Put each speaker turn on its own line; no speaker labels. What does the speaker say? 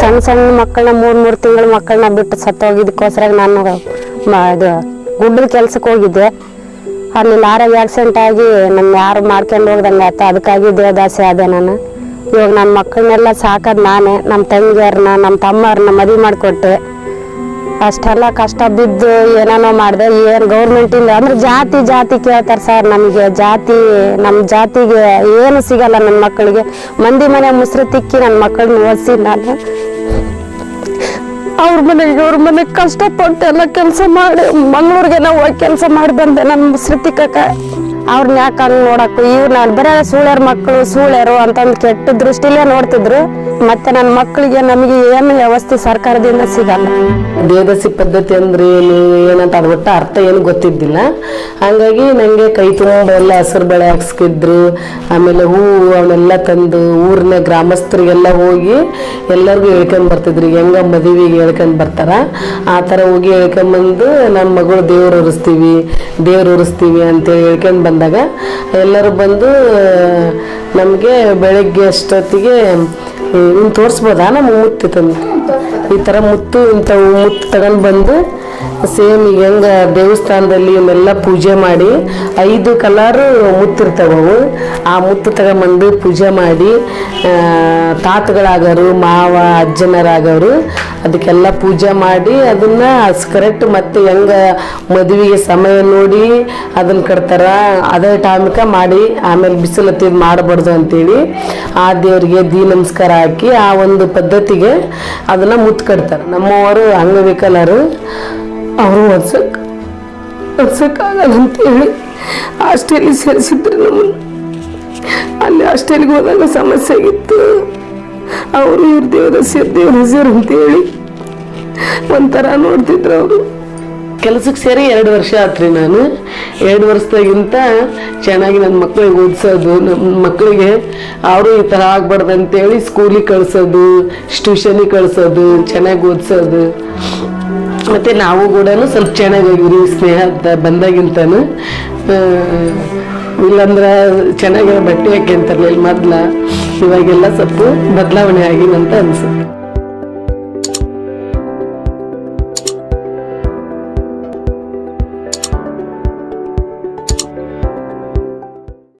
ಸಣ್ಣ ಸಣ್ಣ ಮಕ್ಕಳನ್ನ ಮೂರ್ ಮೂರ್ ತಿಂಗಳ ಮಕ್ಕಳನ್ನ ಬಿಟ್ಟು ಸತ್ತೋಗಿದ್ದಕ್ಕೋಸ್ಕರ ನಾನು ಅದು ಗುಡ್ಡದ ಕೆಲ್ಸಕ್ಕೆ ಹೋಗಿದ್ದೆ. ಅಲ್ಲಿ ಲಾರಾಗಿ ಆಕ್ಸಿಡೆಂಟ್ ಆಗಿ ನನ್ನ ಯಾರು ಮಾಡ್ಕೊಂಡು ಹೋಗ್ದಂಗೆ ಆಯ್ತು ಅದಕ್ಕಾಗಿ ದೇವದಾಸಿ ಆದೆ ನಾನು. ಇವಾಗ ನನ್ನ ಮಕ್ಕಳನ್ನೆಲ್ಲ ಸಾಕೋದು ನಾನೇ ನಮ್ಮ ತಂಗಿಯರನ್ನ ನಮ್ಮ ತಮ್ಮವ್ರನ್ನ ಮದುವೆ ಮಾಡಿಕೊಟ್ಟೆ. ಅಷ್ಟೆಲ್ಲ ಕಷ್ಟ ಬಿದ್ದು ಏನೇನೋ ಮಾಡಿದೆ. ಏನು ಗೌರ್ಮೆಂಟಿಂದ ಅಂದ್ರೆ ಜಾತಿ ಜಾತಿ ಕೇಳ್ತಾರೆ ಸರ್ ನಮಗೆ. ಜಾತಿ ನಮ್ಮ ಜಾತಿಗೆ ಏನು ಸಿಗಲ್ಲ ನನ್ನ ಮಕ್ಕಳಿಗೆ. ಮಂದಿ ಮನೆ ಮುಸ್ರು ತಿಕ್ಕಿ ನನ್ನ ಮಕ್ಕಳನ್ನ ಓದಿಸಿ ನಾನು ಅವ್ರ ಮನೆಗೆ ಅವ್ರ ಮನೆಗೆ ಕಷ್ಟಪಟ್ಟು ಎಲ್ಲ ಕೆಲಸ ಮಾಡಿ, ಮಂಗಳೂರಿಗೆ ನಾವು ಹೋಗಿ ಕೆಲಸ ಮಾಡಿ ಬಂದೆ ನನ್ನ ಮುಸ್ರು ತಿಕ್ಕಕ್ಕ. ಅವ್ರನ್ನ ಯಾಕೆ ಹಂಗೆ ನೋಡಕ್ಕು? ಇವ್ರು ನಾನು ಬರೀ ಸೂಳ್ಯರ ಮಕ್ಕಳು ಸೂಳ್ಯರು ಅಂತಂದು ಕೆಟ್ಟ ದೃಷ್ಟಿಲೇ ನೋಡ್ತಿದ್ರು. ಮತ್ತೆ ನನ್ನ ಮಕ್ಕಳಿಗೆ ನಮಗೆ ಏನು ವ್ಯವಸ್ಥೆ ಸರ್ಕಾರದಿಂದ ಸಿಗಲ್ಲ.
ದೇವಸಿ ಪದ್ಧತಿ ಅಂದ್ರೆ ಏನು, ಏನಂತ ಅದು ಒಟ್ಟು ಅರ್ಥ ಏನು ಗೊತ್ತಿದ್ದಿಲ್ಲ. ಹಂಗಾಗಿ ನನಗೆ ಕೈ ತುಂಬ ಎಲ್ಲ ಹಸಿರು ಬಳೆ ಹಾಕ್ಸ್ಕಿದ್ರು ಆಮೇಲೆ ಹೂವು ಅವನ್ನೆಲ್ಲ ತಂದು ಊರಿನ ಗ್ರಾಮಸ್ಥರಿಗೆಲ್ಲ ಹೋಗಿ ಎಲ್ಲರಿಗೂ ಹೇಳ್ಕೊಂಡ್ ಬರ್ತಿದ್ರು. ಹೆಂಗ ಮದುವೆಗೆ ಹೇಳ್ಕೊಂಡ್ ಬರ್ತಾರ? ಆ ಥರ ಹೋಗಿ ಹೇಳ್ಕೊಂಬಂದು ನಮ್ಮ ಮಗಳು ದೇವ್ರು ಉರಿಸ್ತೀವಿ ದೇವ್ರು ಉರಿಸ್ತೀವಿ ಅಂತೇಳಿ ಹೇಳ್ಕೊಂಡ್ ಬಂದಾಗ ಎಲ್ಲರೂ ಬಂದು ನಮಗೆ ಬೆಳಗ್ಗೆ ಅಷ್ಟೊತ್ತಿಗೆ ಇನ್ನು ತೋರಿಸ್ಬೋದಾ ನಮ್ಮ ಮುತ್ತು ತಂದು? ಈ ಥರ ಮುತ್ತು, ಇಂಥವು ಮುತ್ತು ತಗೊಂಡು ಬಂದು ಸೇಮ್ ಈಗ ಹೆಂಗ ದೇವಸ್ಥಾನದಲ್ಲಿ ಇವನ್ನೆಲ್ಲ ಪೂಜೆ ಮಾಡಿ ಐದು ಕಲರ್ ಅವು. ಆ ಮುತ್ತು ತಗೊಂಬಂದು ಪೂಜೆ ಮಾಡಿ ತಾತಗಳಾಗೋರು, ಮಾವ, ಅಜ್ಜನರಾಗೋರು ಅದಕ್ಕೆಲ್ಲ ಪೂಜೆ ಮಾಡಿ ಅದನ್ನ ಕರೆಕ್ಟ್ ಮತ್ತೆ ಹೆಂಗೆ ಮದುವೆಗೆ ಸಮಯ ನೋಡಿ ಅದನ್ನ ಕಟ್ತಾರ. ಅದೇ ಟೈಮ್ಗೆ ಮಾಡಿ ಆಮೇಲೆ ಬಿಸಿಲು ಹತ್ತಿದ್ ಮಾಡಬಾರ್ದು ಅಂತೇಳಿ ಆ ದೇವರಿಗೆ ದೀ ನಮಸ್ಕಾರ ಹಾಕಿ ಆ ಒಂದು ಪದ್ಧತಿಗೆ ಅದನ್ನ ಮುತ್ತು ಕಟ್ತಾರೆ. ನಮ್ಮವರು ಅಂಗವಿಕಲರು ಅವರು ಒದ್ಸಕ್ ಒದ್ಸಕ್ಕಾಗಲ್ಲ ಅಂತೇಳಿ ಹಾಸ್ಟೆಲಿಗೆ ಸೇರಿಸಿದ್ರು ನಮ್ಮನ್ನು. ಅಲ್ಲಿ ಹಾಸ್ಟೆಲ್ಗೆ ಹೋದಾಗ ಸಮಸ್ಯೆ ಆಗಿತ್ತು. ಅವರು ಇವ್ರ ದೇವರ ಸೇರ್ ದೇವ್ರ ಹೆಸರು ಅಂತೇಳಿ ಒಂಥರ ನೋಡ್ತಿದ್ರು ಅವರು. ಕೆಲಸಕ್ಕೆ ಸೇರಿ ಎರಡು ವರ್ಷ ಆತ್ರಿ ನಾನು. ಎರಡು ವರ್ಷದಾಗಿಂತ ಚೆನ್ನಾಗಿ ನನ್ನ ಮಕ್ಕಳಿಗೆ ಓದಿಸೋದು, ನಮ್ಮ ಮಕ್ಕಳಿಗೆ ಅವರು ಈ ಥರ ಆಗ್ಬಾರ್ದು ಅಂತೇಳಿ ಸ್ಕೂಲಿಗೆ ಕಳಿಸೋದು ಟ್ಯೂಷನಿಗೆ ಕಳಿಸೋದು, ಚೆನ್ನಾಗಿ ಓದಿಸೋದು. ಮತ್ತು ನಾವು ಕೂಡ ಸ್ವಲ್ಪ ಚೆನ್ನಾಗಿ ಸ್ನೇಹ ಬಂದಾಗಿಂತನೂ. ಇಲ್ಲಾಂದ್ರೆ ಚೆನ್ನಾಗಿರೋ ಬಟ್ಟೆ ಹಾಕ್ಯಂತಾರಲಿಲ್ಲ ಮೊದ್ಲ ಇವಾಗೆಲ್ಲ ಸ್ವಲ್ಪ ಬದಲಾವಣೆ ಆಗಿನಂತ ಅನ್ಸುತ್ತೆ.